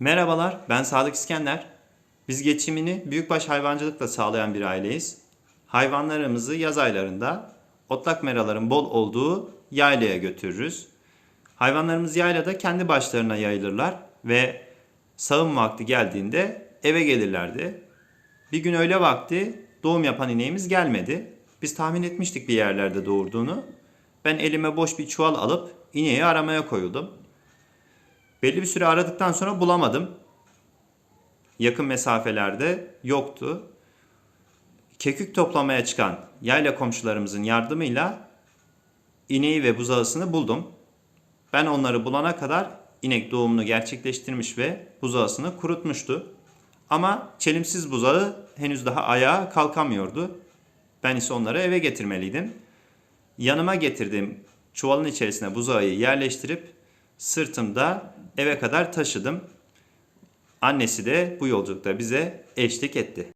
Merhabalar, ben Sadık İskender. Biz geçimini büyükbaş hayvancılıkla sağlayan bir aileyiz. Hayvanlarımızı yaz aylarında otlak meraların bol olduğu yaylaya götürürüz. Hayvanlarımız yaylada kendi başlarına yayılırlar ve sağım vakti geldiğinde eve gelirlerdi. Bir gün öğle vakti doğum yapan ineğimiz gelmedi. Biz tahmin etmiştik bir yerlerde doğurduğunu. Ben elime boş bir çuval alıp ineği aramaya koyuldum. Belli bir süre aradıktan sonra bulamadım. Yakın mesafelerde yoktu. Kekük toplamaya çıkan yayla komşularımızın yardımıyla ineği ve buzağısını buldum. Ben onları bulana kadar inek doğumunu gerçekleştirmiş ve buzağısını kurutmuştu. Ama çelimsiz buzağı henüz daha ayağa kalkamıyordu. Ben ise onları eve getirmeliydim. Yanıma getirdiğim çuvalın içerisine buzağı yerleştirip sırtımda eve kadar taşıdım. Annesi de bu yolculukta bize eşlik etti.